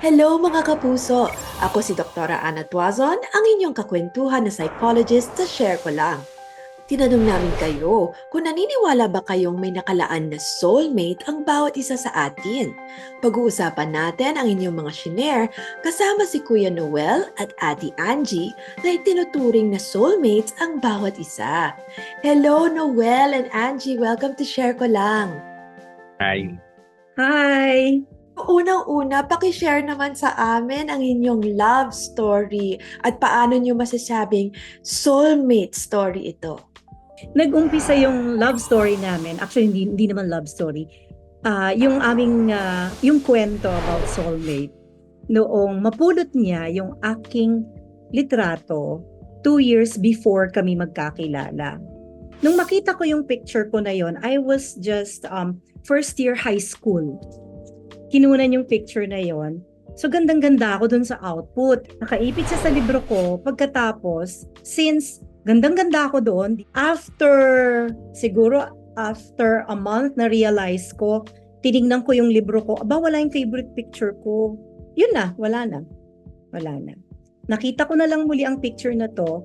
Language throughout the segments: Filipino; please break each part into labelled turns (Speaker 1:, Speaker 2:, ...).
Speaker 1: Hello mga kapuso! Ako si Dr. Ana Tuazon, ang inyong kakwentuhan na psychologist sa Share Ko Lang. Tinanong namin kayo kung naniniwala ba kayong may nakalaan na soulmate ang bawat isa sa atin. Pag-uusapan natin ang inyong mga shinare kasama si Kuya Noel at Ate Angie na itinuturing na soulmates ang bawat isa. Hello Noel and Angie! Welcome to Share Ko Lang!
Speaker 2: Hi.
Speaker 3: Hi!
Speaker 1: Unang-una, pakishare naman sa amin ang inyong love story at paano nyo masasabing soulmate story ito.
Speaker 3: Nag-umpisa yung love story namin. Actually, hindi, hindi naman love story. Ah, yung aming, ah, yung kwento about soulmate. Noong mapulot niya yung aking litrato two years before kami magkakilala. Nung makita ko yung picture ko na yon, I was just um, first year high school. Kinunan yung picture na yon. So gandang-ganda ako dun sa output. Nakaipit siya sa libro ko. Pagkatapos, since gandang-ganda ako doon, after siguro after a month na realize ko, tinignan ko yung libro ko, aba wala yung favorite picture ko. Yun na, wala na. Wala na. Nakita ko na lang muli ang picture na to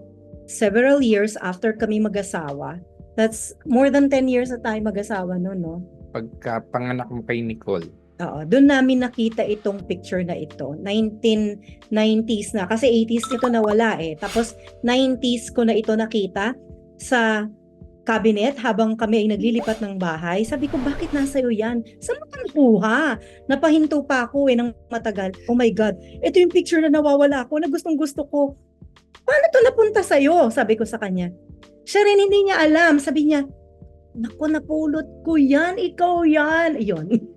Speaker 3: several years after kami mag-asawa. That's more than 10 years na tayo mag-asawa noon, no?
Speaker 2: Pagka panganak mo kay Nicole,
Speaker 3: Oo, doon namin nakita itong picture na ito. 1990s na. Kasi 80s ito nawala eh. Tapos 90s ko na ito nakita sa cabinet habang kami ay naglilipat ng bahay. Sabi ko, bakit nasa iyo yan? Saan mo nakuha? Napahinto pa ako eh ng matagal. Oh my God, ito yung picture na nawawala ko na gustong gusto ko. Paano to napunta sa iyo? Sabi ko sa kanya. Siya rin hindi niya alam. Sabi niya, Naku, napulot ko yan. Ikaw yan. Ayun.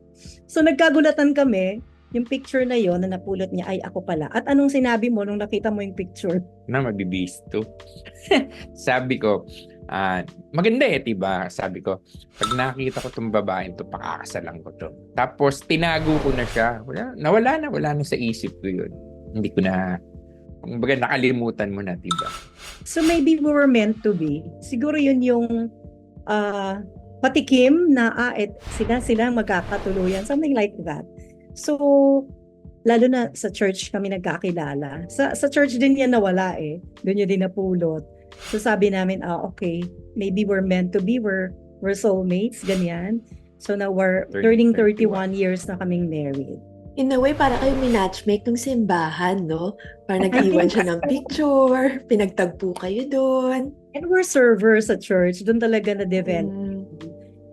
Speaker 3: So nagkagulatan kami, yung picture na yon na napulot niya ay ako pala. At anong sinabi mo nung nakita mo yung picture?
Speaker 2: na mabibis to. Sabi ko, ah, maganda eh, diba? Sabi ko, pag nakita ko tong babaeng to, pakakasalan ko to. Tapos, tinago ko na siya. Wala, nawala na, wala na sa isip ko yun. Hindi ko na, kumbaga nakalimutan mo na, diba?
Speaker 3: So maybe we were meant to be. Siguro yun yung ah, patikim na ah, et, sila sila magkakatuluyan. Something like that. So, lalo na sa church kami nagkakilala. Sa, sa church din yan nawala eh. Doon yun din napulot. So sabi namin, ah, okay, maybe we're meant to be. We're, we're soulmates, ganyan. So now we're turning 31 years na kaming married.
Speaker 1: In a way, para kayo minatchmake ng simbahan, no? Para nag-iwan siya ng picture, pinagtagpo kayo doon.
Speaker 3: And we're servers sa church. Doon talaga na-develop
Speaker 1: Mm,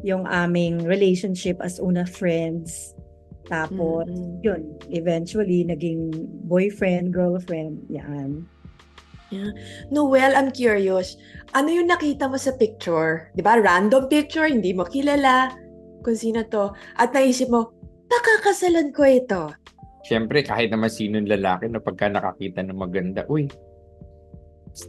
Speaker 3: yung aming relationship as una friends. Tapos,
Speaker 1: mm,
Speaker 3: yun, eventually, naging boyfriend, girlfriend, yan.
Speaker 1: Noel, I'm curious. Ano yung nakita mo sa picture? Di ba? Random picture, hindi mo kilala kung sino to. At naisip mo, pakakasalan ko ito.
Speaker 2: Siyempre, kahit naman sinong lalaki na pagka nakakita ng maganda, uy,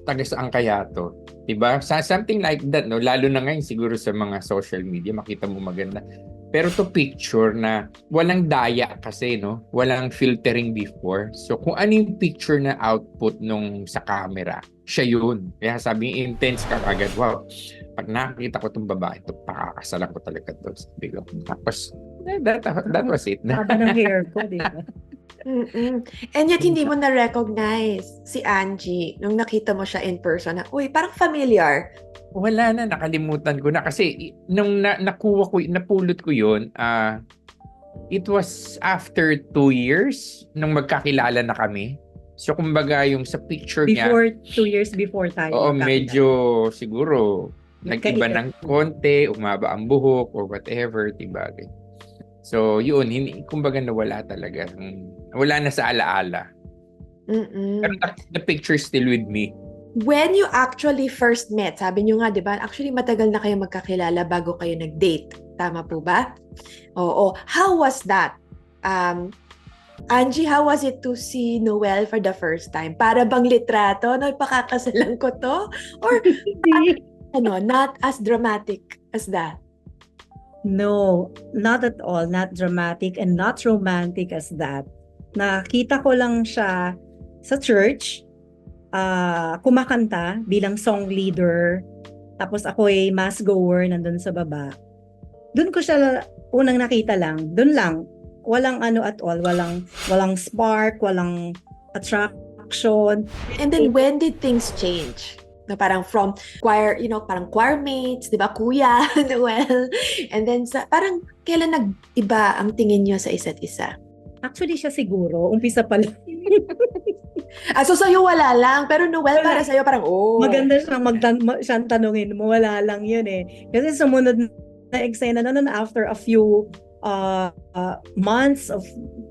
Speaker 2: taga saan kaya to? Diba? Sa something like that, no? Lalo na ngayon siguro sa mga social media, makita mo maganda. Pero to picture na walang daya kasi, no? Walang filtering before. So, kung ano yung picture na output nung sa camera, siya yun. Kaya sabi intense ka agad, wow, pag nakita ko tong babae, ito, pakakasalan ko talaga to. Sabi ko. Tapos, eh, that, that was it.
Speaker 3: Haba ng hair ko, di ba?
Speaker 1: Mm-mm. And yet, hindi mo na-recognize si Angie nung nakita mo siya in person. Na, Uy, parang familiar.
Speaker 2: Wala na, nakalimutan ko na. Kasi nung na, nakuha ko, napulot ko yun, ah it was after two years nung magkakilala na kami. So, kumbaga, yung sa picture niya,
Speaker 3: Before, two years before tayo.
Speaker 2: oo, medyo siguro nag-iba ng konti, umaba ang buhok or whatever, diba? So, yun, hindi, kumbaga nawala talaga. Wala na sa alaala.
Speaker 1: Mm-mm.
Speaker 2: Pero the, the picture still with me.
Speaker 1: When you actually first met, sabi nyo nga, di ba? Actually, matagal na kayo magkakilala bago kayo nag-date. Tama po ba? Oo. How was that? Um, Angie, how was it to see Noel for the first time? Para bang litrato? No, pakakasalan ko to? Or ano, not as dramatic as that?
Speaker 3: No, not at all. Not dramatic and not romantic as that. Nakita ko lang siya sa church, ah, kumakanta bilang song leader. Tapos ako ay mass goer nandun sa baba. doon ko siya unang nakita lang. Doon lang. Walang ano at all. Walang, walang spark, walang attraction.
Speaker 1: And then when did things change? Na parang from choir, you know, parang choir mates, di ba, kuya, Noel? And then sa, parang kailan nag-iba ang tingin nyo sa isa't isa?
Speaker 3: Actually siya siguro, umpisa pa lang.
Speaker 1: Ah, so sa'yo wala lang, pero Noel, para sa'yo parang, oh.
Speaker 3: Maganda siyang, magtan- ma- siyang tanungin mo, wala lang yun eh. Kasi sumunod na eksena na nun after a few uh, uh, months of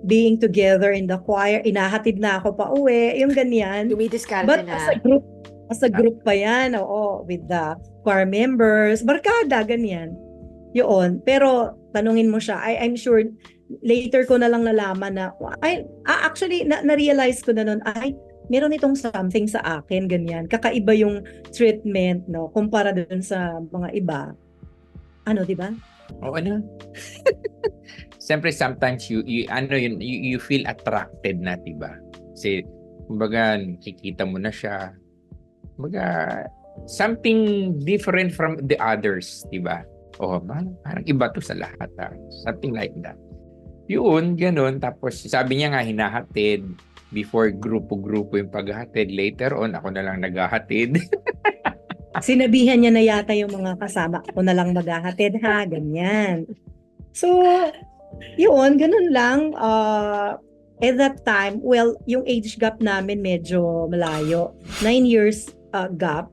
Speaker 3: being together in the choir, inahatid na ako pa uwi, yung ganyan.
Speaker 1: Dumidiskarte
Speaker 3: But
Speaker 1: na.
Speaker 3: as a group, as a group pa yan, oo, with the choir members, barkada, ganyan. Yun. Pero, tanungin mo siya, I, I'm sure, later ko na lang nalaman na, ay, ah, actually, na, na-realize ko na nun, ay, meron itong something sa akin, ganyan. Kakaiba yung treatment, no, kumpara dun sa mga iba. Ano, di ba?
Speaker 2: Oo na. Siyempre, sometimes you, you ano yun, you, you feel attracted na, diba? Kasi, kumbaga, nakikita mo na siya. Kumbaga, something different from the others, diba? Oh, parang, parang iba to sa lahat. Ah. Something like that. Yun, ganun. Tapos, sabi niya nga, hinahatid. Before, grupo-grupo yung paghahatid. Later on, ako na lang naghahatid.
Speaker 3: Sinabihan niya na yata yung mga kasama ko na lang maghahatid ha, ganyan. So, yun, ganun lang. Uh, at that time, well, yung age gap namin medyo malayo. Nine years uh, gap.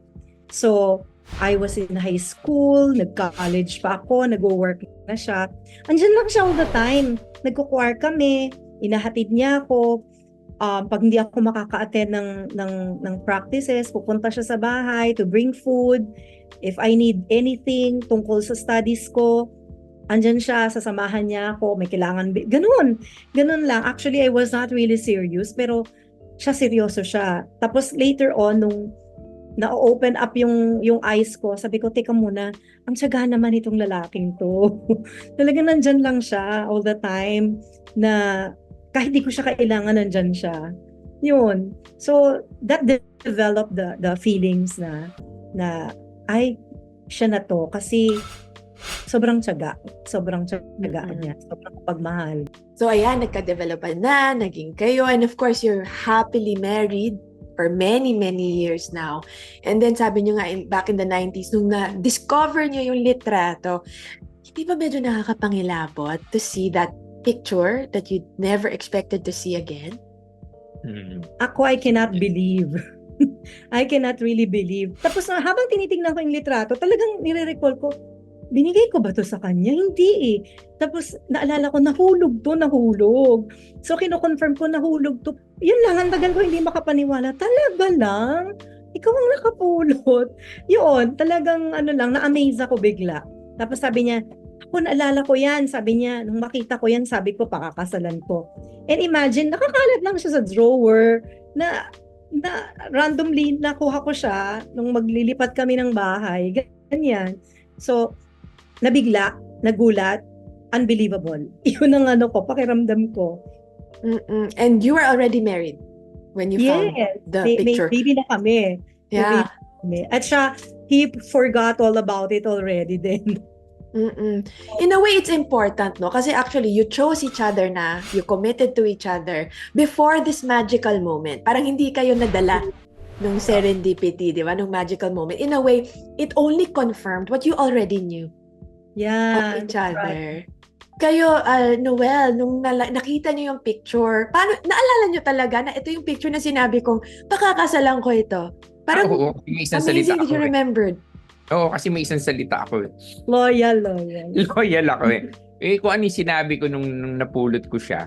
Speaker 3: So, I was in high school, nag-college pa ako, nag-work na siya. Andyan lang siya all the time. Nagkukwar kami, inahatid niya ako. Um, pag hindi ako makaka-attend ng, ng, ng practices, pupunta siya sa bahay to bring food. If I need anything tungkol sa studies ko, andyan siya, sasamahan niya ako, may kailangan, ganun, ganun lang. Actually, I was not really serious, pero siya seryoso siya. Tapos later on, nung na-open up yung yung eyes ko, sabi ko, teka muna, ang tsaga naman itong lalaking to. Talagang nandyan lang siya all the time na kahit di ko siya kailangan, nandyan siya. Yun. So, that de- developed the, the feelings na, na, ay, siya na to. Kasi, sobrang tsaga. Sobrang tsaga
Speaker 1: Mm-mm.
Speaker 3: niya. Sobrang pagmahal.
Speaker 1: So ayan, nagka-developan na, naging kayo, and of course, you're happily married for many, many years now. And then sabi nyo nga, in- back in the 90s, nung na-discover nyo yung litrato, hindi ba medyo nakakapangilabot to see that picture that you never expected to see again?
Speaker 2: Hmm.
Speaker 3: Ako, I cannot believe. I cannot really believe. Tapos na, habang tinitingnan ko yung litrato, talagang nire-recall ko, binigay ko ba to sa kanya? Hindi eh. Tapos naalala ko, nahulog to, nahulog. So kino-confirm ko, nahulog to. Yun lang, ang tagal ko hindi makapaniwala. Talaga lang? Ikaw ang nakapulot. Yun, talagang ano lang, na-amaze ako bigla. Tapos sabi niya, ako naalala ko yan. Sabi niya, nung makita ko yan, sabi ko, pakakasalan ko. And imagine, nakakalat lang siya sa drawer na na randomly nakuha ko siya nung maglilipat kami ng bahay. Ganyan. So, nabigla, nagulat, unbelievable. Yun ang ano ko, pakiramdam ko.
Speaker 1: Mm-mm. And you were already married when you found
Speaker 3: yes,
Speaker 1: the
Speaker 3: may, may
Speaker 1: picture.
Speaker 3: baby na kami.
Speaker 1: yeah.
Speaker 3: May- At siya, he forgot all about it already then.
Speaker 1: Mm-mm. In a way, it's important, no? Kasi actually, you chose each other na, you committed to each other before this magical moment. Parang hindi kayo nadala nung serendipity, di ba? Nung magical moment. In a way, it only confirmed what you already knew
Speaker 3: Yeah.
Speaker 1: of each other. Kayo, uh, Noel, nung nala- nakita niyo yung picture, paano, naalala niyo talaga na ito yung picture na sinabi kong, pakakasalan ko ito. Parang
Speaker 2: Ah, oo, may isang salita
Speaker 1: amazing that
Speaker 2: ako.
Speaker 1: you
Speaker 2: eh.
Speaker 1: remembered.
Speaker 2: Oo, kasi may isang salita ako. eh.
Speaker 3: Loyal, loyal.
Speaker 2: Loyal ako eh. Eh, kung ano yung sinabi ko nung, nung napulot ko siya.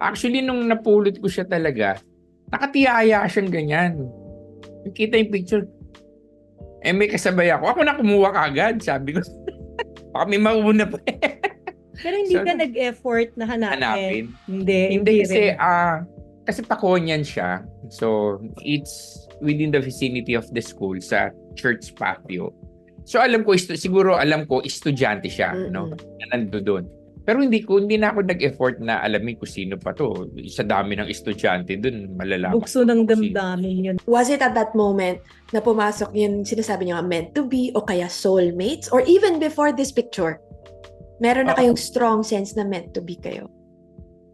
Speaker 2: Actually, nung napulot ko siya talaga, nakatiyaya siyang ganyan. Nakita yung picture. Eh, may kasabay ako. Ako na kumuha kagad, sabi ko. Baka may mauna pa.
Speaker 3: Pero hindi
Speaker 2: So,
Speaker 3: ka nag-effort na hanapin.
Speaker 2: Hanapin.
Speaker 3: Hindi,
Speaker 2: Hindi kasi, ah, kasi Pakonyan siya. So, it's within the vicinity of the school sa church patio. So, alam ko, siguro alam ko, estudyante siya, no?
Speaker 1: Mm-mm.
Speaker 2: Na nandoon. Pero hindi ko, hindi na ako nag-effort na alamin kung sino pa to. Sa dami ng estudyante doon, malalaman.
Speaker 3: Bukso ng
Speaker 2: ko
Speaker 3: damdamin yun.
Speaker 1: Was it at that moment na pumasok yung sinasabi niyo meant to be o kaya soulmates or even before this picture? Meron na
Speaker 2: Oo.
Speaker 1: kayong strong sense na meant to be kayo.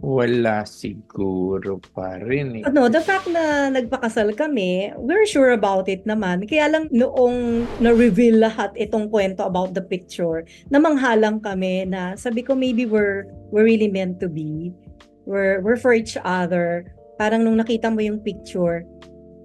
Speaker 2: Wala siguro pa rin eh.
Speaker 3: Ano, the fact na nagpakasal kami, we're sure about it naman. Kaya lang noong na-reveal lahat itong kwento about the picture, namanghalang kami na sabi ko maybe we're we're really meant to be. We're we're for each other. Parang nung nakita mo yung picture,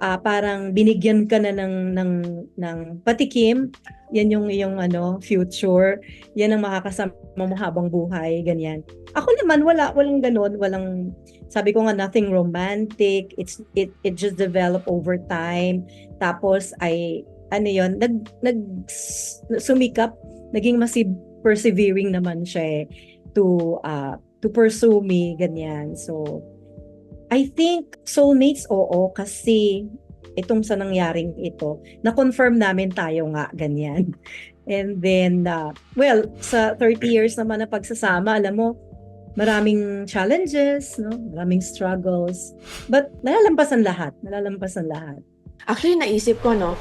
Speaker 3: ah parang binigyan ka na ng ng ng patikim. Yan yung yung ano, future. Yan ang makakasama mo habang buhay, ganyan. Ako naman wala walang ganun, walang sabi ko nga nothing romantic. It's it it just develop over time. Tapos ay ano 'yon, nag nag sumikap, naging masib persevering naman siya eh, to uh, to pursue me ganyan. So I think soulmates oo kasi itong sa nangyaring ito, na-confirm namin tayo nga ganyan. And then, uh, well, sa 30 years naman na pagsasama, alam mo, maraming challenges, no? maraming struggles. But nalalampasan lahat, nalalampasan lahat.
Speaker 1: Actually, naisip ko, no,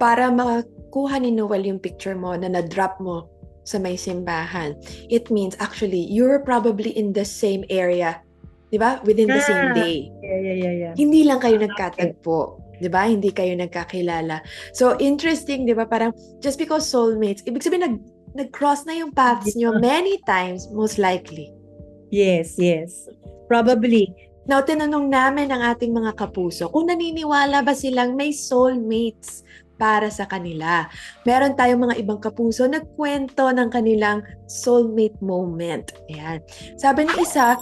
Speaker 1: para makakuha ni Noel yung picture mo na na-drop mo sa may simbahan, it means actually, you're probably in the same area, di ba? Within the same
Speaker 3: Ah.
Speaker 1: day.
Speaker 3: Yeah, yeah, yeah, yeah.
Speaker 1: Hindi lang kayo nagkatagpo. 'di ba? Hindi kayo nagkakilala. So interesting, 'di ba? Parang just because soulmates, ibig sabihin nag nag-cross na yung paths nyo many times most likely.
Speaker 3: Yes, yes. Probably.
Speaker 1: Now, tinanong namin ang ating mga kapuso kung naniniwala ba silang may soulmates para sa kanila. Meron tayong mga ibang kapuso nagkwento ng kanilang soulmate moment. Ayan. Sabi ng isa,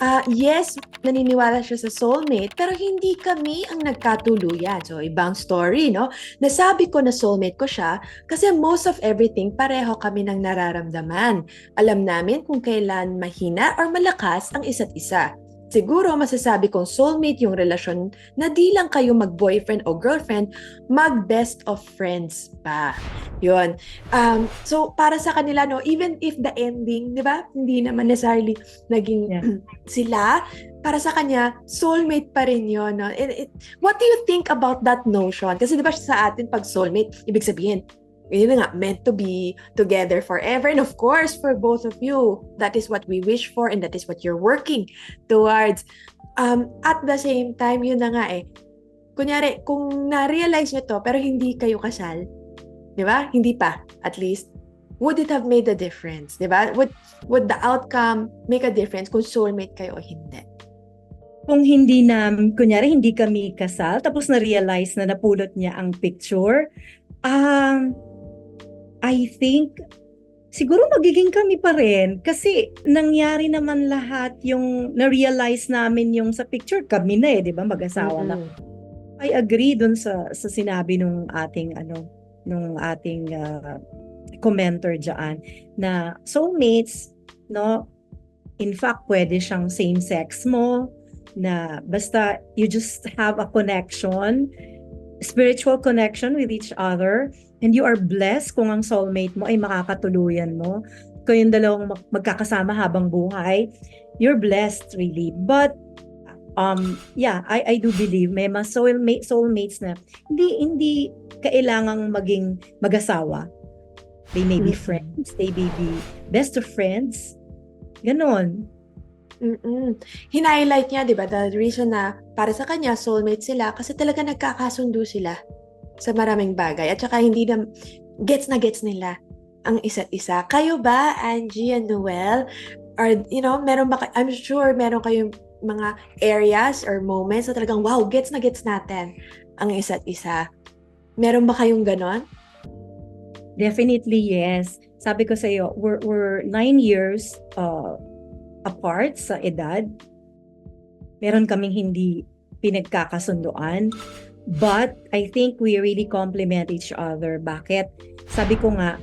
Speaker 1: ah, yes, naniniwala siya sa soulmate, pero hindi kami ang nagkatuluyan. So, ibang story, no? Nasabi ko na soulmate ko siya kasi most of everything pareho kami ng nararamdaman. Alam namin kung kailan mahina or malakas ang isa't isa. Siguro masasabi kong soulmate yung relasyon na di lang kayo mag-boyfriend o girlfriend, mag-best of friends pa. Yun. Um, so, para sa kanila, no, even if the ending, di ba, hindi naman necessarily naging
Speaker 3: Yeah.
Speaker 1: sila, para sa kanya, soulmate pa rin yun. No? And it, what do you think about that notion? Kasi di ba sa atin, pag soulmate, ibig sabihin, yun nga, meant to be together forever. And of course, for both of you, that is what we wish for and that is what you're working towards. Um, at the same time, yun na nga eh. Kunyari, kung na-realize nyo to, pero hindi kayo kasal, di ba? Hindi pa, at least. Would it have made a difference? Di ba? Would, would the outcome make a difference kung soulmate kayo o hindi?
Speaker 3: Kung hindi na, kunyari, hindi kami kasal, tapos na-realize na napulot niya ang picture, um, I think, siguro magiging kami pa rin. Kasi nangyari naman lahat yung na-realize namin yung sa picture. Kami na eh, di ba? Mag-asawa na.
Speaker 1: Mm-mm.
Speaker 3: I agree dun sa sa sinabi nung ating ano nung ating ah, commenter diyan na soulmates no in fact pwede siyang same sex mo na basta you just have a connection spiritual connection with each other and you are blessed kung ang soulmate mo ay makakatuluyan mo. Kayong dalawang mag- magkakasama habang buhay. You're blessed really. But um yeah I I do believe may mga soulmate soulmates na hindi hindi kailangang maging mag-asawa. They may be friends they may be best of friends. Ganon.
Speaker 1: Mm-mm. Hinighlight niya, di ba, the reason na para sa kanya, soulmate sila kasi talaga nagkakasundo sila sa maraming bagay. At saka hindi na, gets na gets nila ang isa't isa. Kayo ba, Angie and Noel, or, you know, meron ba, I'm sure meron kayong mga areas or moments na talagang, wow, gets na gets natin ang isa't isa. Meron ba kayong ganon?
Speaker 3: Definitely yes. Sabi ko sa iyo, we're, we're nine years uh, apart sa edad. Meron kaming hindi pinagkakasunduan. But I think we really complement each other. Bakit? Sabi ko nga,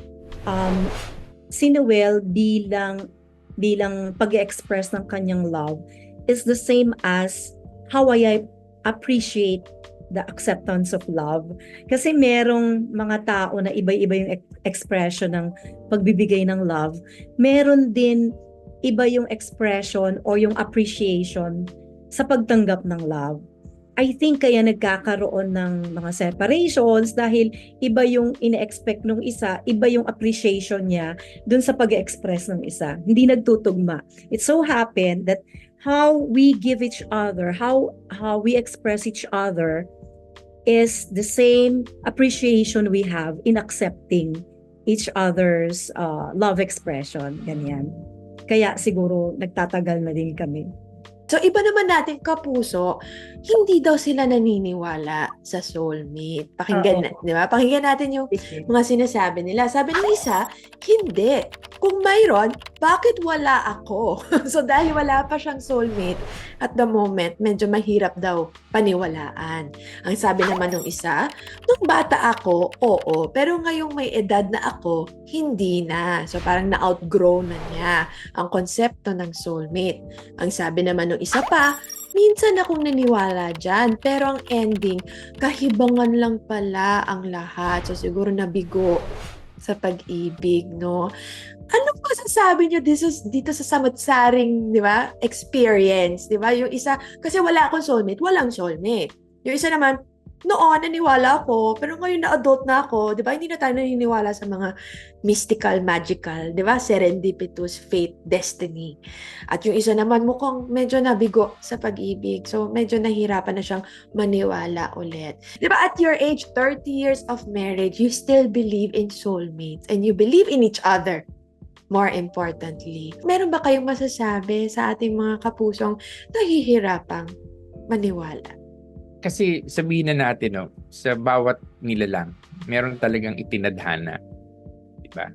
Speaker 3: um, si Noel bilang bilang pag-express ng kanyang love is the same as how I appreciate the acceptance of love. Kasi merong mga tao na iba-iba yung ex- expression ng pagbibigay ng love. Meron din iba yung expression or yung appreciation sa pagtanggap ng love. I think kaya nagkakaroon ng mga separations dahil iba yung ine-expect ng isa, iba yung appreciation niya dun sa pag-express ng isa. Hindi nagtutugma. It so happened that how we give each other, how how we express each other is the same appreciation we have in accepting each other's uh, love expression. Ganyan. Kaya siguro nagtatagal na din kami.
Speaker 1: So, iba naman natin kapuso, hindi daw sila naniniwala sa soulmate. Pakinggan,
Speaker 3: Oo.
Speaker 1: na, di ba? Pakinggan natin yung mga sinasabi nila. Sabi ng isa, hindi. Kung mayroon, bakit wala ako? so dahil wala pa siyang soulmate, at the moment, medyo mahirap daw paniwalaan. Ang sabi naman ng isa, nung bata ako, oo. Pero ngayong may edad na ako, hindi na. So parang na-outgrow na niya ang konsepto ng soulmate. Ang sabi naman ng isa pa, minsan akong naniwala dyan. Pero ang ending, kahibangan lang pala ang lahat. So siguro nabigo sa pag-ibig, no? Anong masasabi niyo dito, dito sa samot-saring, di ba, experience, di ba? Yung isa, kasi wala akong soulmate, walang soulmate. Yung isa naman, noon, naniwala ako, pero ngayon na adult na ako, di ba, hindi na tayo naniniwala sa mga mystical, magical, di ba, serendipitous, fate, destiny. At yung isa naman, mukhang medyo nabigo sa pag-ibig. So, medyo nahirapan na siyang maniwala ulit. Di ba, at your age, 30 years of marriage, you still believe in soulmates and you believe in each other. More importantly, meron ba kayong masasabi sa ating mga kapusong nahihirapang maniwala?
Speaker 2: Kasi sabihin na natin, no, sa bawat nilalang, meron talagang itinadhana. Di ba?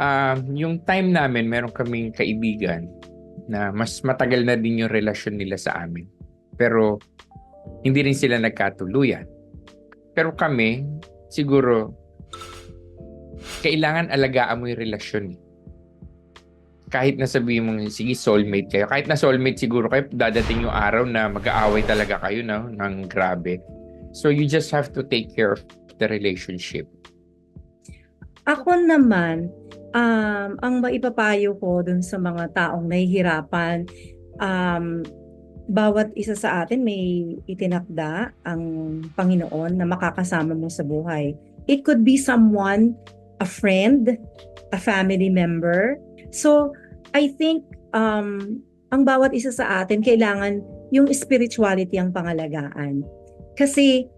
Speaker 2: Ah, yung time namin, meron kaming kaibigan na mas matagal na din yung relasyon nila sa amin. Pero hindi rin sila nagkatuluyan. Pero kami, siguro, kailangan alagaan mo yung relasyon. eh. Kahit na sabihin mo, sige, soulmate kayo. Kahit na soulmate siguro kayo, dadating yung araw na mag-aaway talaga kayo no? ng grabe. So you just have to take care of the relationship.
Speaker 3: Ako naman, um, ang maipapayo ko dun sa mga taong nahihirapan, um, bawat isa sa atin may itinakda ang Panginoon na makakasama mo sa buhay. It could be someone, a friend, a family member. So, I think um, ang bawat isa sa atin kailangan yung spirituality ang pangalagaan. Kasi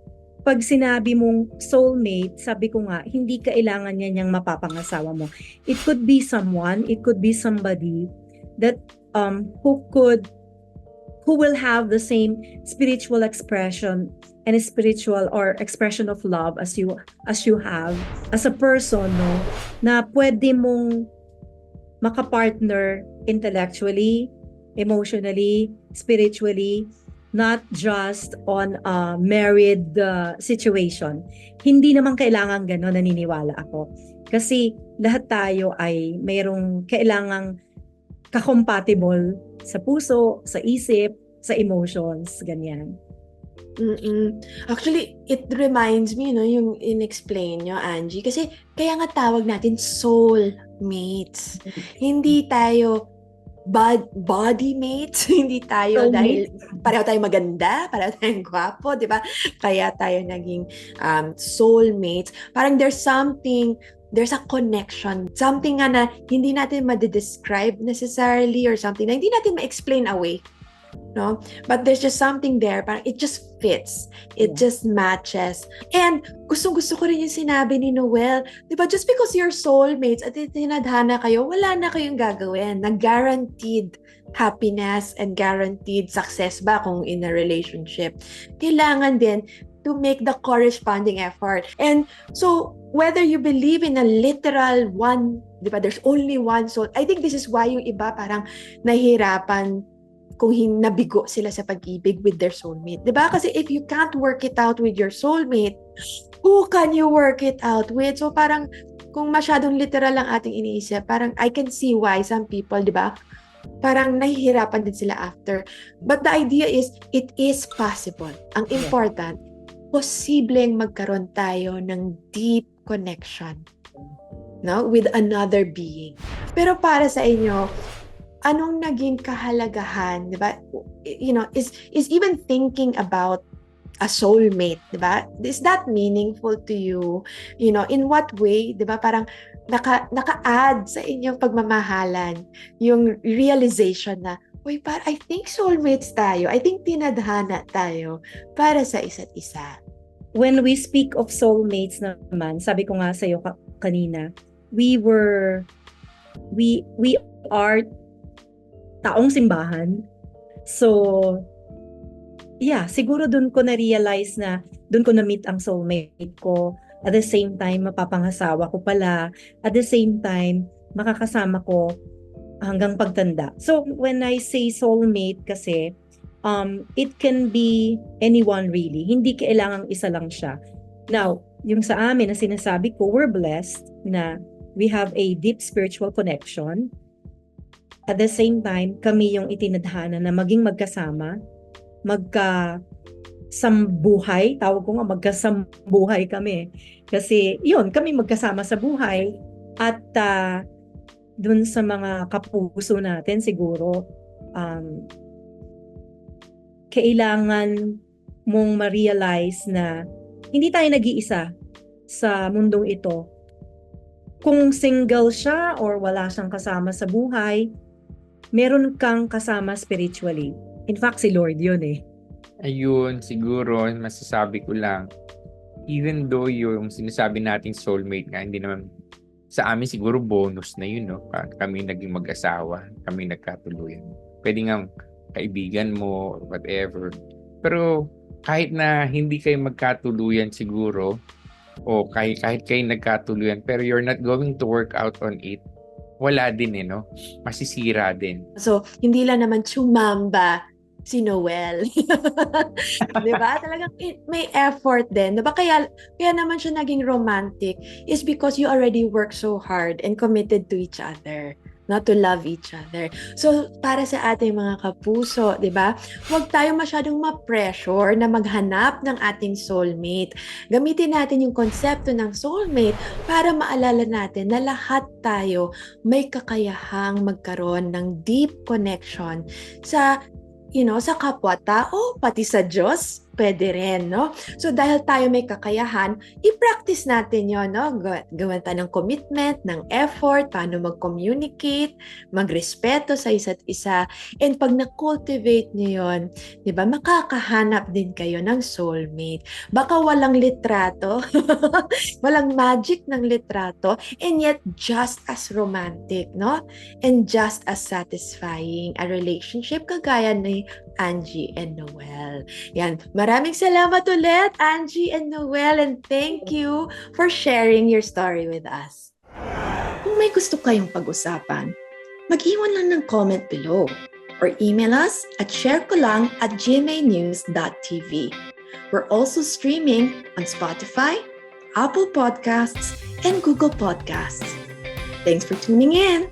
Speaker 3: pag sinabi mong soulmate, sabi ko nga, hindi kailangan niya niyang mapapangasawa mo. It could be someone, it could be somebody that um who could who will have the same spiritual expression and spiritual or expression of love as you as you have as a person no na pwede mong makapartner intellectually, emotionally, spiritually, not just on a married uh, situation. Hindi naman kailangan gano'n naniniwala ako. Kasi lahat tayo ay mayroong kailangang kakompatible sa puso, sa isip, sa emotions, ganyan.
Speaker 1: Mm-mm. Actually, it reminds me, no, yung in-explain nyo, Angie. Kasi kaya nga tawag natin soul mates. Hindi tayo bod- body mates. Hindi tayo
Speaker 3: Soulmates.
Speaker 1: dahil pareho tayong maganda, pareho tayong gwapo, di ba? Kaya tayo naging um, soulmates. Parang there's something there's a connection. Something nga na hindi natin ma-describe necessarily or something na hindi natin ma-explain away. No? But there's just something there. Parang it just fits. It
Speaker 3: Yeah.
Speaker 1: just matches. And gustong-gusto ko rin yung sinabi ni Noel. Di ba? Just because you're soulmates at tinadhana kayo, wala na kayong gagawin. Na guaranteed happiness and guaranteed success ba kung in a relationship. Kailangan din to make the corresponding effort. And so, whether you believe in a literal one, di ba, there's only one soul. I think this is why yung iba parang nahihirapan kung hin nabigo sila sa pag-ibig with their soulmate. ba? Kasi if you can't work it out with your soulmate, who can you work it out with? So parang kung masyadong literal ang ating iniisip, parang I can see why some people, 'di ba? Parang nahihirapan din sila after. But the idea is it is possible. Ang important, posibleng magkaroon tayo ng deep connection no with another being. Pero para sa inyo, anong naging kahalagahan, 'di ba? You know, is is even thinking about a soulmate, 'di ba? Is that meaningful to you? You know, in what way, 'di ba? Parang naka naka-add sa inyong pagmamahalan yung realization na Uy, par I think soulmates tayo. I think tinadhana tayo para sa isa't isa.
Speaker 3: When we speak of soulmates naman, sabi ko nga sa iyo kanina, we were we we are taong simbahan. So yeah, siguro doon ko na-realize na doon ko na-meet ang soulmate ko. At the same time, mapapangasawa ko pala. At the same time, makakasama ko hanggang pagtanda. So, when I say soulmate kasi, um, it can be anyone really. Hindi kailangang isa lang siya. Now, yung sa amin na sinasabi ko, we're blessed na we have a deep spiritual connection. At the same time, kami yung itinadhana na maging magkasama, magka sambuhay, tawag ko nga magkasambuhay kami. Kasi yun, kami magkasama sa buhay at uh, dun sa mga kapuso natin siguro um, kailangan mong ma-realize na hindi tayo nag-iisa sa mundong ito. Kung single siya or wala siyang kasama sa buhay, meron kang kasama spiritually. In fact, si Lord yun eh.
Speaker 2: Ayun, siguro, masasabi ko lang, even though yung sinasabi nating soulmate nga, hindi naman sa amin siguro bonus na yun, no? Kami naging mag-asawa, kami nagkatuluyan. Pwede nga kaibigan mo whatever. Pero kahit na hindi kayo magkatuluyan siguro, o kahit, kahit kayo nagkatuluyan, pero you're not going to work out on it, wala din eh, no? Masisira din.
Speaker 1: So, hindi lang naman chumamba si Noel. 'Di ba? Talagang may effort din. 'Di ba? Kaya kaya naman siya naging romantic is because you already work so hard and committed to each other not to love each other. So, para sa ating mga kapuso, 'di ba? Huwag tayo masyadong ma-pressure na maghanap ng ating soulmate. Gamitin natin yung konsepto ng soulmate para maalala natin na lahat tayo may kakayahang magkaroon ng deep connection sa you know, sa kapwa-tao, pati sa Diyos, pwede rin, no? So, dahil tayo may kakayahan, i-practice natin yon no? Gawa- Gawan tayo ng commitment, ng effort, paano mag-communicate, magrespeto sa isa't isa. And pag na-cultivate nyo yun, di ba, makakahanap din kayo ng soulmate. Baka walang litrato, walang magic ng litrato, and yet just as romantic, no? And just as satisfying a relationship kagaya ni Angie and Noel. Yan. Maraming salamat ulit, Angie and Noel, and thank you for sharing your story with us. Kung may gusto kayong pag-usapan, mag-iwan lang ng comment below or email us at sharekolang at gmanews.tv. We're also streaming on Spotify, Apple Podcasts, and Google Podcasts. Thanks for tuning in.